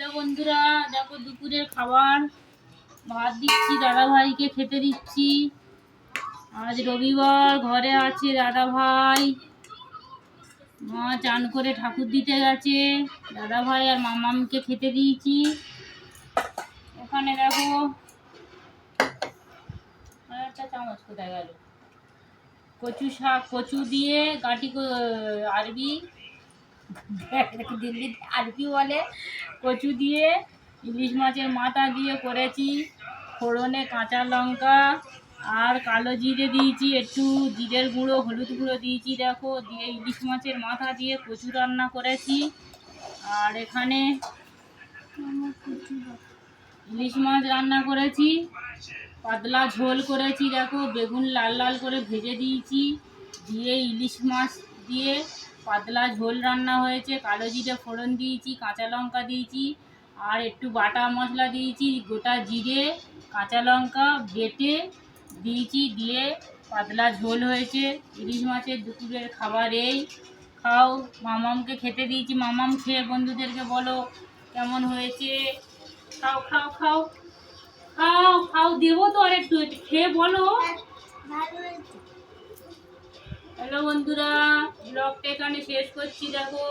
Hello বন্ধুরা, দেখো দুপুরের খাবার। ভাত দিচ্ছি দাদা ভাইকে খেতে দিচ্ছি। আজ রবিবার, ঘরে আছে দাদা ভাই মা চান করে ঠাকুর দিতে গেছে। দাদা ভাই আর মামামকে খেতে দিয়েছি। ওখানে দেখো একটা চামচ কোথায় গেল? কচু শাক, কচু দিয়ে গাটি আরবি। দিল্লি আরবি বলে। কচু দিয়ে, ইলিশ মাছের মাথা দিয়ে করেছি। ফোড়নে কাঁচা লঙ্কা আর কালো জিরে দিয়েছি একটু। জিরের গুঁড়ো, হলুদ গুঁড়ো দিয়েছি, দেখো। দিয়ে ইলিশ মাছের মাথা দিয়ে কচু রান্না করেছি। আর এখানে ইলিশ মাছ রান্না করেছি। পাতলা ঝোল করেছি, দেখো। বেগুন লাল লাল করে ভেজে দিয়েছি। দিয়ে ইলিশ মাছ দিয়ে পাতলা ঝোল রান্না হয়েছে, কালো জিরে ফোড়ন দিয়েছি, কাঁচা লঙ্কা দিয়েছি, আর একটু বাটা মশলা দিয়েছি, গোটা জিরে, কাঁচা লঙ্কা বেটে দিয়েছি, দিয়ে পাতলা ঝোল হয়েছে। ইলিশ মাছের দুপুরের খাবার এই। খাও, মামামকে খেতে দিয়েছি। মামাম খেয়ে বন্ধুদেরকে বলো, কেমন হয়েছে? খাও খাও খাও খাও খাও, দেবো তো আর একটু খেয়ে বলো। হ্যালো বন্ধুরা ব্লগটা এখানে শেষ করছি দেখো।